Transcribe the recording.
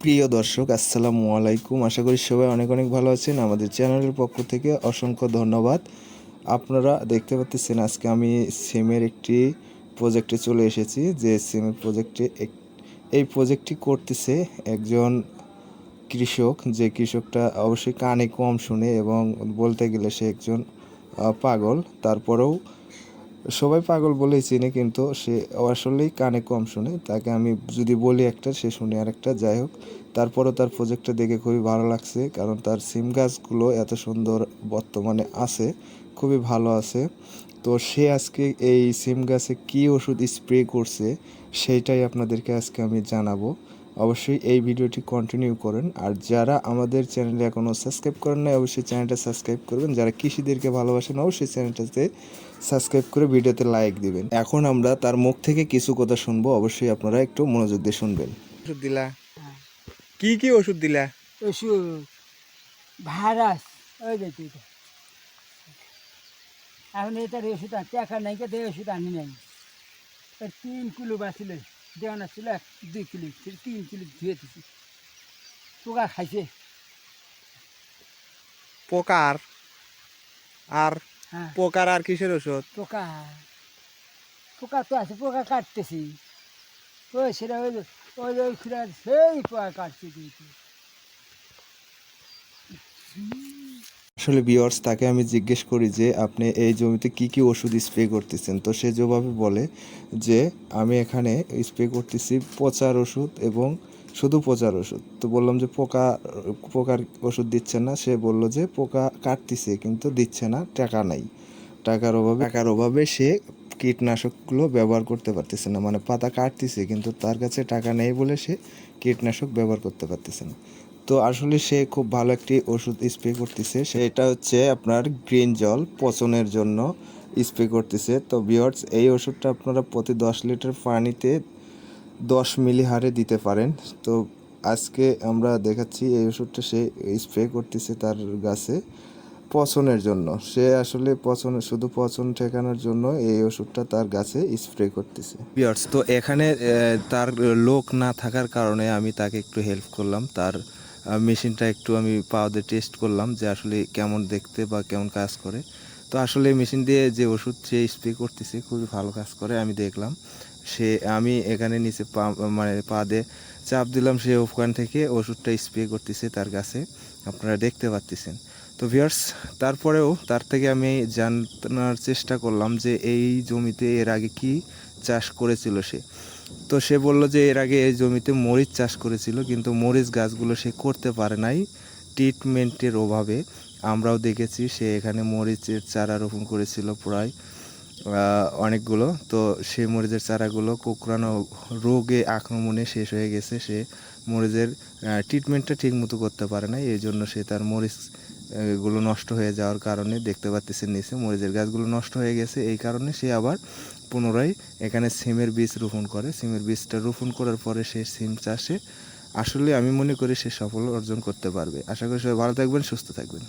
প্রিয় দর্শক, আসসালামু আলাইকুম। আশা করি সবাই অনেক অনেক ভালো আছেন। আমাদের চ্যানেলের পক্ষ থেকে অসংখ্য ধন্যবাদ। আপনারা দেখতে পাচ্ছেন আজকে আমি সিমের একটি প্রজেক্টে চলে এসেছি। যে সিমের প্রজেক্টে এই প্রজেক্টটি করতেছে একজন কৃষক। যে কৃষকটা অবশ্যই কানে কম শুনে এবং বলতে গেলে সে একজন পাগল। তারপরেও সবাই পাগল বলেই চিনে, কিন্তু সে আসলেই কানে কম শুনে। তাকে আমি যদি বলি একটা, সে শুনে আরেকটা। যাই হোক, তারপরও তার প্রজেক্টটা দেখে খুবই ভালো লাগছে, কারণ তার সিম গাছগুলো এত সুন্দর বর্তমানে আছে, খুবই ভালো আছে। তো সে আজকে এই সিম গাছে কী ওষুধ স্প্রে করছে, সেইটাই আপনাদেরকে আজকে আমি জানাব। অবশ্যই এই ভিডিওটি কন্টিনিউ করেন। আর যারা আমাদের চ্যানেলে এখনও সাবস্ক্রাইব করেন না অবশ্যই চ্যানেলটা সাবস্ক্রাইব করবেন। যারা কৃষিদেরকে ভালোবাসেন অবশ্যই চ্যানেলটাতে সাবস্ক্রাইব করে ভিডিওতে লাইক দিবেন। এখন আমরা তার মুখ থেকে কিছু কথা শুনব। অবশ্যই আপনারা একটু মনোযোগ দিয়ে শুনবেন। ওষুধ দিলা? কি কি ওষুধ দিলা? ওষুধ ভাইরাস ওই যে এখন এটার ওষুধ আছে টাকা নাই কে ওষুধ আনি নাই। তিন কিলো বাঁচিল। দেওয়ানা ছিল এক দুই কিলো তিন কিলো ধুয়ে দিছি। পোকা খাইছে। পোকার আর? হ্যাঁ। পোকার আর কিসের ওষুধ? পোকা। পোকা তো আছে পোকা কাটতেছি। ওই সেটা ওই ওই ওই সেই পোকা কাটছে কিন্তু। আসলে বিয়ার্স তাকে আমি জিজ্ঞেস করি যে, আপনি এই জমিতে কি কি ওষুধ স্প্রে করতেছেন? তো সে জবাবে বলে যে, আমি এখানে স্প্রে করতেছি পচার ওষুধ এবং শুধু পচার ওষুধ। তো বললাম যে, পোকা, পোকার ওষুধ দিচ্ছে না? সে বলল যে, পোকা কাটতেছে, কিন্তু দিচ্ছে না, টাকা নাই। টাকার অভাবে টাকার অভাবে সে কীটনাশকগুলো ব্যবহার করতে পারতেছে না। মানে পাতা কাটতেছে, কিন্তু তার কাছে টাকা নেই বলে সে কীটনাশক ব্যবহার করতে পারতেছে না। তো আসলে সে খুব ভালো একটি ওষুধ স্প্রে করতেছে। সেটা হচ্ছে আপনার গ্রিন জল, পচনের জন্য স্প্রে করতেছে। তো বিয়ার্স এই ওষুধটা আপনারা প্রতি দশ লিটার পানিতে দশ মিলি হারে দিতে পারেন। তো আজকে আমরা দেখাচ্ছি এই ওষুধটা সে স্প্রে করতেছে তার গাছে। পচনের জন্য। সে আসলে পচন, শুধু পচন ঠেকানোর জন্য এই ওষুধটা তার গাছে স্প্রে করতেছে। বিয়ার্স তো এখানে তার লোক না থাকার কারণে আমি তাকে একটু হেল্প করলাম। তার মেশিনটা একটু আমি পাওয়াতে টেস্ট করলাম যে আসলে কেমন দেখতে বা কেমন কাজ করে। তো আসলে মেশিন দিয়ে যে ওষুধ সে স্প্রে করতেছে, খুবই ভালো কাজ করে, আমি দেখলাম। সে, আমি এখানে নিচে পা মানে পা দিয়ে চাপ দিলাম, সে ওখান থেকে ওষুধটা স্প্রে করতেছে তার কাছে। আপনারা দেখতে পাচ্ছেন তো ভিয়ার্স তারপরেও তার থেকে আমি জানার চেষ্টা করলাম যে এই জমিতে এর আগে কি চাষ করেছিল সে। তো সে বলল যে এর আগে এই জমিতে মরিচ চাষ করেছিল, কিন্তু মরিচ গাছগুলো সে করতে পারে নাই ট্রিটমেন্টের অভাবে। আমরাও দেখেছি সে এখানে মরিচের চারা রোপণ করেছিল প্রায় অনেকগুলো। তো সেই মরিচের চারাগুলো কোকড়ানো রোগে আক্রমণে শেষ হয়ে গেছে। সে মরিচের ট্রিটমেন্টটা ঠিক মতো করতে পারে না এই জন্য সে তার মরিচগুলো নষ্ট হয়ে যাওয়ার কারণে দেখতে পাচ্ছেন নিচে, মরিচের গাছগুলো নষ্ট হয়ে গেছে। এই কারণে সে আবার পুনরায় এখানে সিমের বীজ রোপণ করে। সিমের বীজটা রোপণ করার পরে সে সিম চাষে, আসলে আমি মনে করি সে সফল অর্জন করতে পারবে। আশা করি সবাই ভালো থাকবেন, সুস্থ থাকবেন।